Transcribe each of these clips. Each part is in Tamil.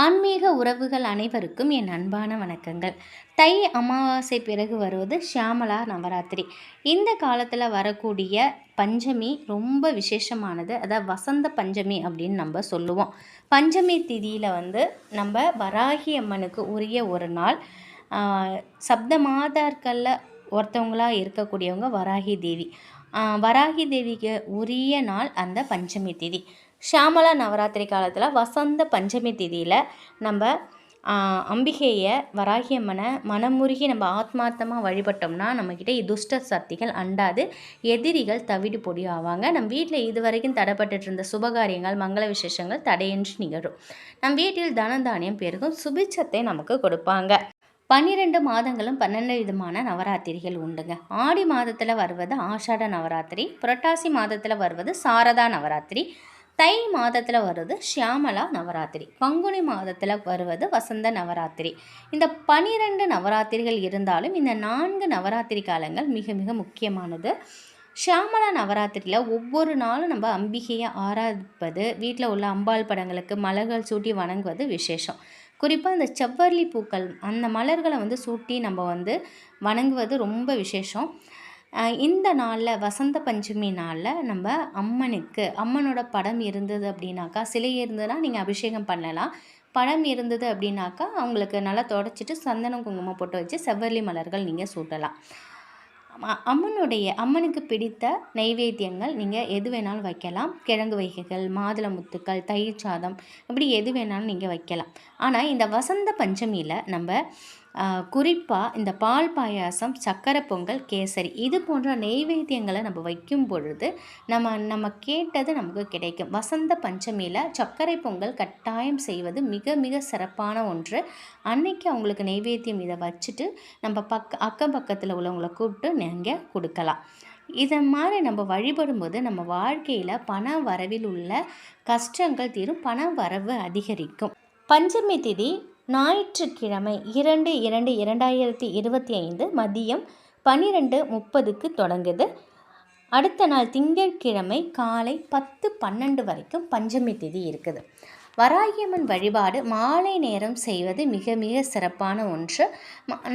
ஆன்மீக உறவுகள் அனைவருக்கும் என் அன்பான வணக்கங்கள். தை அமாவாசை பிறகு வருவது ஷியாமலா நவராத்திரி. இந்த காலத்தில் வரக்கூடிய பஞ்சமி ரொம்ப விசேஷமானது. அதாவது வசந்த பஞ்சமி அப்படின்னு நம்ம சொல்லுவோம். பஞ்சமி திதியில் வந்து நம்ம வராகி அம்மனுக்கு உரிய ஒரு நாள் சப்த மாதார்களில் ஒருத்தவங்களாக இருக்கக்கூடியவங்க வராகி தேவி. வராகி தேவிக்கு உரிய நாள் அந்த பஞ்சமி திதி. ஷியாமலா நவராத்திரி காலத்தில் வசந்த பஞ்சமி திதியில் நம்ம அம்பிகையை வராகி அம்மனை மனமுருகி நம்ம ஆத்மார்த்தமாக வழிபட்டோம்னா நம்மக்கிட்ட துஷ்ட சக்திகள் அண்டாது எதிரிகள் தவிடு பொடி ஆவாங்க. நம்ம வீட்டில் இதுவரைக்கும் தடைப்பட்டுட்டு இருந்த சுபகாரியங்கள் மங்கள விசேஷங்கள் தடையின்றி நிகழும். நம் வீட்டில் தனதானியம் பெருகும் சுபிச்சத்தை நமக்கு கொடுப்பாங்க. பன்னிரெண்டு மாதங்களும் பன்னெண்டு விதமான நவராத்திரிகள் உண்டுங்க. ஆடி மாதத்தில் வருவது ஆஷாட நவராத்திரி புரட்டாசி மாதத்தில் வருவது சாரதா நவராத்திரி தை மாதத்தில் வருவது ஷியாமலா நவராத்திரி. பங்குனி மாதத்தில் வருவது வசந்த நவராத்திரி. இந்த பனிரெண்டு நவராத்திரிகள் இருந்தாலும் இந்த நான்கு நவராத்திரி காலங்கள் மிக மிக முக்கியமானது. ஷியாமலா நவராத்திரியில் ஒவ்வொரு நாளும் நம்ம அம்பிகையை ஆராதிப்பது வீட்டில் உள்ள அம்பாள் படங்களுக்கு மலர்கள் சூட்டி வணங்குவது விசேஷம். குறிப்பாக இந்த செவ்வரளி பூக்கள் அந்த மலர்களை வந்து சூட்டி நம்ம வந்து வணங்குவது ரொம்ப விசேஷம். இந்த நாளில் வசந்த பஞ்சமி நாளில் நம்ம அம்மனுக்கு அம்மனோட படம் இருந்தது அப்படின்னாக்கா சிலை இருந்ததுன்னா நீங்கள் அபிஷேகம் பண்ணலாம். படம் இருந்தது அப்படின்னாக்கா அவங்களுக்கு நல்லா தொடச்சிட்டு சந்தனம் குங்குமம் போட்டு வச்சு செவ்வரளி மலர்கள் நீங்கள் சூட்டலாம். அம்மனுடைய அம்மனுக்கு பிடித்த நைவேத்தியங்கள் நீங்கள் எது வேணாலும் வைக்கலாம். கிழங்கு வகைகள் மாதுளை முத்துக்கள் தயிர் சாதம் இப்படி எது வேணாலும் நீங்கள் வைக்கலாம். ஆனால் இந்த வசந்த பஞ்சமியில் நம்ம குறிப்பாக இந்த பால் பாயாசம் சக்கரை பொங்கல் கேசரி இது போன்ற நெய்வேத்தியங்களை நம்ம வைக்கும் பொழுது நம்ம நம்ம கேட்டது நமக்கு கிடைக்கும். வசந்த பஞ்சமியில் சர்க்கரை பொங்கல் கட்டாயம் செய்வது மிக மிக சிறப்பான ஒன்று. அன்னைக்கு அவங்களுக்கு நெய்வேத்தியம் இதை வச்சுட்டு நம்ம பக்க அக்கம் பக்கத்தில் உள்ளவங்களை கூப்பிட்டு நீங்கள் கொடுக்கலாம். இதை மாதிரி நம்ம வழிபடும்போது நம்ம வாழ்க்கையில் பண வரவில் உள்ள கஷ்டங்கள் தீரும் பண வரவு அதிகரிக்கும். பஞ்சமி திதி ஞாயிற்றுக்கிழமை இரண்டு இரண்டு இரண்டாயிரத்தி இருபத்தி ஐந்து மதியம் பன்னிரெண்டு முப்பதுக்கு தொடங்குது. அடுத்த நாள் திங்கட்கிழமை காலை பத்து பன்னெண்டு வரைக்கும் பஞ்சமி திதி இருக்குது. வராகியம்மன் வழிபாடு மாலை நேரம் செய்வது மிக மிக சிறப்பான ஒன்று.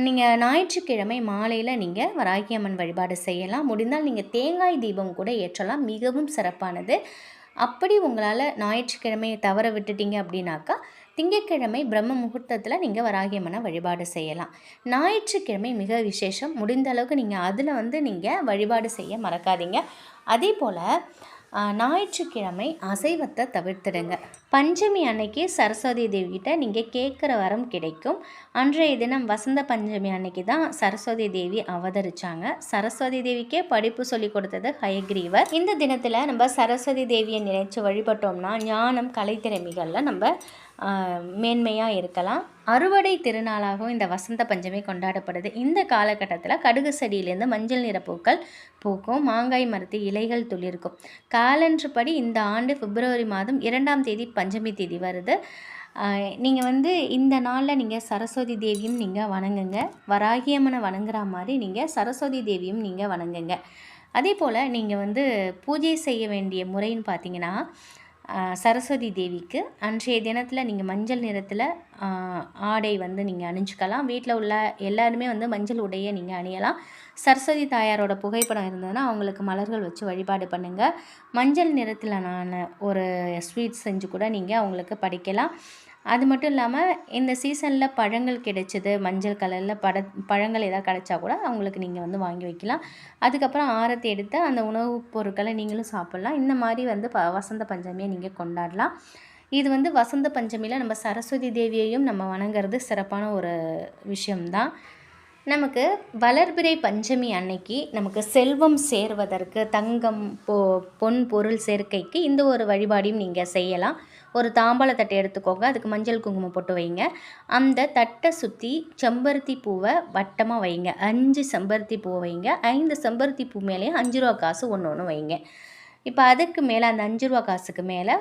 நீங்கள் ஞாயிற்றுக்கிழமை மாலையில் நீங்கள் வராகியம்மன் வழிபாடு செய்யலாம். முடிந்தால் நீங்கள் தேங்காய் தீபம் கூட ஏற்றலாம். மிகவும் சிறப்பானது. அப்படி உங்களால் ஞாயிற்றுக்கிழமையை தவற விட்டுட்டீங்க அப்படின்னாக்கா திங்கட்கிழமை பிரம்ம முகூர்த்தத்தில் நீங்கள் வராகியம்மனை வழிபாடு செய்யலாம். ஞாயிற்றுக்கிழமை மிக விசேஷம். முடிந்த அளவுக்கு நீங்கள் அதில் வந்து நீங்கள் வழிபாடு செய்ய மறக்காதீங்க. அதே போல் ஞாயிற்றுக்கிழமை அசைவத்தை தவிர்த்துடுங்க. பஞ்சமி அன்னைக்கு சரஸ்வதி தேவிகிட்ட நீங்கள் கேட்குற வரம் கிடைக்கும். அன்றைய தினம் வசந்த பஞ்சமி அன்னைக்கு தான் சரஸ்வதி தேவி அவதரிச்சாங்க. சரஸ்வதி தேவிக்கே படிப்பு சொல்லி கொடுத்தது ஹயக்ரீவர். இந்த தினத்தில் நம்ம சரஸ்வதி தேவியை நினைச்சு வழிபட்டோம்னா ஞானம் கலைத்திறமைகளில் நம்ம மேன்மையாக இருக்கலாம். அறுவடை திருநாளாகவும் இந்த வசந்த பஞ்சமி கொண்டாடப்படுது. இந்த காலகட்டத்தில் கடுகு செடியிலேருந்து மஞ்சள் நிற பூக்கள் பூக்கும். மாங்காய் மரத்து இலைகள் துளிர்க்கும். காலன்றுபடி இந்த ஆண்டு பிப்ரவரி மாதம் இரண்டாம் தேதி பஞ்சமி தேதி வருது. நீங்கள் வந்து இந்த நாளில் நீங்கள் சரஸ்வதி தேவியும் நீங்கள் வணங்குங்க. வராகியம்மனை வணங்குற மாதிரி நீங்கள் சரஸ்வதி தேவியும் நீங்கள் வணங்குங்க. அதே போல் நீங்கள் வந்து பூஜை செய்ய வேண்டிய முறைன்னு பார்த்தீங்கன்னா சரஸ்வதி தேவிக்கு அன்றைய தினத்தில் நீங்கள் மஞ்சள் நிறத்தில் ஆடை வந்து நீங்கள் அணிஞ்சிக்கலாம். வீட்டில் உள்ள எல்லாருமே வந்து மஞ்சள் உடையை நீங்கள் அணியலாம். சரஸ்வதி தாயாரோட புகைப்படம் இருந்ததுன்னா அவங்களுக்கு மலர்கள் வச்சு வழிபாடு பண்ணுங்கள் மஞ்சள் நிறத்தில் நான் ஒரு ஸ்வீட் செஞ்சு கூட நீங்கள் அவங்களுக்கு படிக்கலாம். அது மட்டும் இல்லாமல் இந்த சீசனில் பழங்கள் கிடைச்சது மஞ்சள் கலரில் பட பழங்கள் ஏதாவது கிடைச்சா கூட அவங்களுக்கு நீங்கள் வந்து வாங்கி வைக்கலாம். அதுக்கப்புறம் ஆரத்தி எடுத்து அந்த உணவுப் பொருட்களை நீங்களும் சாப்பிட்லாம். இந்த மாதிரி வந்து ப வசந்த பஞ்சமியை நீங்கள் கொண்டாடலாம். இது வந்து வசந்த பஞ்சமியில் நம்ம சரஸ்வதி தேவியையும் நம்ம வணங்குறது சிறப்பான ஒரு விஷயம்தான். நமக்கு வளர்பிறை பஞ்சமி அன்னைக்கு நமக்கு செல்வம் சேர்வதற்கு தங்கம் பொ பொன் பொருள் சேர்க்கைக்கு இந்த ஒரு வழிபாடையும் நீங்கள் செய்யலாம். ஒரு தாம்பாள தட்டை எடுத்துக்கோங்க. அதுக்கு மஞ்சள் குங்குமம் போட்டு வைங்க. அந்த தட்டை சுற்றி செம்பருத்தி பூவை வட்டமாக வைங்க. அஞ்சு செம்பருத்தி பூவை வைங்க. ஐந்து செம்பருத்தி பூ மேலேயும் அஞ்சு ரூபா காசு ஒன்று ஒன்று வைங்க. இப்போ அதுக்கு மேலே அந்த அஞ்சு ரூபா காசுக்கு மேலே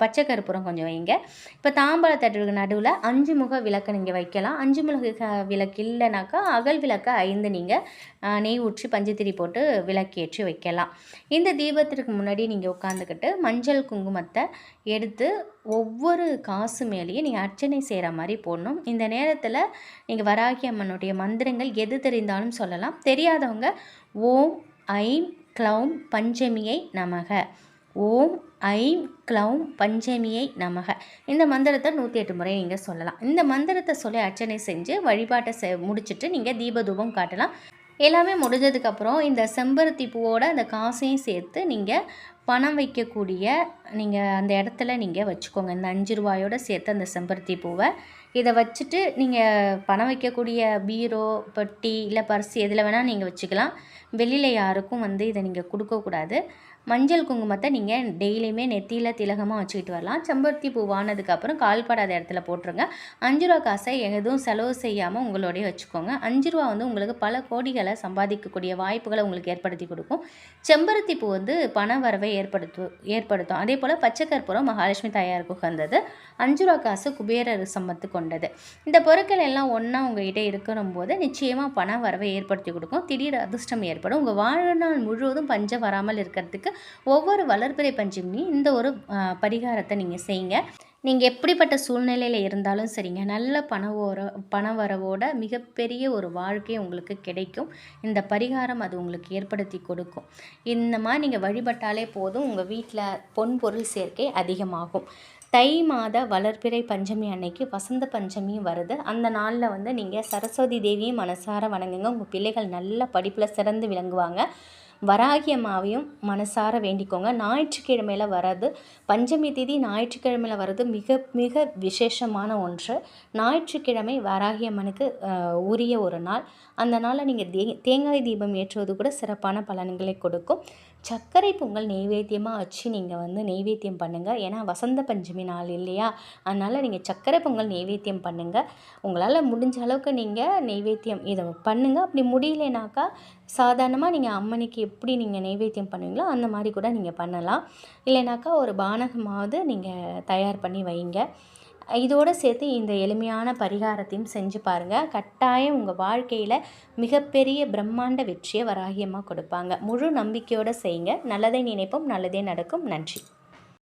பச்சை கருப்புரம் கொஞ்சம் வைங்க. இப்போ தாம்பாள தட்டுக்கு நடுவில் அஞ்சு முக விளக்கு நீங்கள் வைக்கலாம். அஞ்சு முக விளக்கு இல்லைனாக்கா அகல் விளக்கை ஐந்து நீங்கள் நெய் ஊற்றி பஞ்சத்திரி போட்டு விளக்கேற்றி வைக்கலாம். இந்த தீபத்திற்கு முன்னாடி நீங்கள் உட்காந்துக்கிட்டு மஞ்சள் குங்குமத்தை எடுத்து ஒவ்வொரு காசு மேலேயும் நீங்கள் அர்ச்சனை செய்கிற மாதிரி போடணும். இந்த நேரத்தில் நீங்கள் வராகி அம்மனுடைய மந்திரங்கள் எது தெரிந்தாலும் சொல்லலாம். தெரியாதவங்க ஓம் ஐம் க்ளௌம் பஞ்சமியை நமக. ஓம் ஐம் க்ளௌம் பஞ்சமியை நமக. இந்த மந்திரத்தை நூற்றி எட்டு முறை நீங்கள் சொல்லலாம். இந்த மந்திரத்தை சொல்லி அர்ச்சனை செஞ்சு வழிபாட்டை செ முடிச்சுட்டு நீங்கள் தீபதூபம் காட்டலாம். எல்லாமே முடிஞ்சதுக்கப்புறம் இந்த செம்பருத்தி பூவோட அந்த காசையும் சேர்த்து நீங்கள் பணம் வைக்கக்கூடிய நீங்கள் அந்த இடத்துல நீங்கள் வச்சுக்கோங்க. இந்த அஞ்சு ரூபாயோடு சேர்த்து அந்த செம்பருத்தி பூவை இதை வச்சுட்டு நீங்கள் பணம் வைக்கக்கூடிய பீரோ பெட்டி இல்லை பர்ஸ் எதில் வேணால் நீங்கள் வச்சுக்கலாம். வெளியில் யாருக்கும் வந்து இதை நீங்கள் கொடுக்கக்கூடாது. மஞ்சள் குங்குமத்தை நீங்கள் டெய்லியுமே நெத்தியில் திலகமாக வச்சுக்கிட்டு வரலாம். செம்பருத்தி பூ வானதுக்கப்புறம் கால்படாத இடத்துல போட்டுருங்க. அஞ்சு ரூபா காசை எதுவும் செலவு செய்யாமல் உங்களோடய வச்சுக்கோங்க. அஞ்சு ரூபா வந்து உங்களுக்கு பல கோடிகளை சம்பாதிக்கக்கூடிய வாய்ப்புகளை உங்களுக்கு ஏற்படுத்தி கொடுக்கும். செம்பருத்தி பூ வந்து பண வரவை ஏற்படுத்து ஏற்படுத்தும். அதே போல் பச்சைக்கற்பூரம் மகாலட்சுமி தாயாருக்கு உகந்தது அஞ்சு ரூபா காசு குபேரர் சம்மத்து கொண்டது. இந்த பொருட்கள் எல்லாம் ஒன்றா உங்ககிட்ட இருக்கிற போது நிச்சயமாக பண வரவை ஏற்படுத்தி கொடுக்கும். திடீர் அதிர்ஷ்டம் ஏற்படும். உங்கள் வாழ்நாள் முழுவதும் பஞ்சம் வராமல் இருக்கிறதுக்கு ஒவ்வொரு வளர்பிறை பஞ்சமியும் இந்த ஒரு பரிகாரத்தை நீங்கள் செய்யுங்க. நீங்கள் எப்படிப்பட்ட சூழ்நிலையில் இருந்தாலும் சரிங்க. நல்ல பண ஓர பண வரவோட மிகப்பெரிய ஒரு வாழ்க்கை உங்களுக்கு கிடைக்கும். இந்த பரிகாரம் அது உங்களுக்கு ஏற்படுத்தி கொடுக்கும். இந்த மாதிரி நீங்கள் வழிபட்டாலே போதும் உங்கள் வீட்டில் பொன் பொருள் சேர்க்கை அதிகமாகும். தை மாத வளர்பிறை பஞ்சமி அன்னைக்கு வசந்த பஞ்சமியும் வருது. அந்த நாளில் வந்து நீங்கள் சரஸ்வதி தேவியும் மனசார வணங்குங்க. உங்கள் பிள்ளைகள் நல்ல படிப்பில் சிறந்து விளங்குவாங்க. வராகி அம்மாவையும் மனசார வேண்டிக்கோங்க. ஞாயிற்றுக்கிழமையில் வர்றது பஞ்சமி தேதி ஞாயிற்றுக்கிழமையில் வர்றது மிக மிக விசேஷமான ஒன்று. ஞாயிற்றுக்கிழமை வராகி அம்மனுக்கு உரிய ஒரு நாள். அந்த நாளில் நீங்கள் தே தேங்காய் தீபம் ஏற்றுவது கூட சிறப்பான பலன்களை கொடுக்கும். சர்க்கரை பொங்கல் நெய்வேத்தியமாக வச்சு நீங்கள் வந்து நெய்வேத்தியம் பண்ணுங்கள் ஏன்னா வசந்த பஞ்சமி நாள் இல்லையா? அதனால் நீங்கள் சர்க்கரை பொங்கல் நெய்வேத்தியம் பண்ணுங்கள் உங்களால் முடிஞ்ச அளவுக்கு நீங்கள் நெய்வேத்தியம் இதை பண்ணுங்கள் அப்படி முடியலனாக்கா சாதாரணமாக நீங்கள் அம்மனுக்கு எப்படி நீங்கள் நெய்வேத்தியம் பண்ணுவீங்களோ அந்த மாதிரி கூட நீங்கள் பண்ணலாம். இல்லைனாக்கா ஒரு பானகமாவது நீங்கள் தயார் பண்ணி வைங்க. இதோடு சேர்த்து இந்த எளிமையான பரிகாரத்தையும் செஞ்சு பாருங்கள் கட்டாயம் உங்கள் வாழ்க்கையில் மிகப்பெரிய பிரம்மாண்ட வெற்றியை வராகியமாக கொடுப்பாங்க. முழு நம்பிக்கையோடு செய்யுங்க. நல்லதை நினைப்போம் நல்லதே நடக்கும். நன்றி.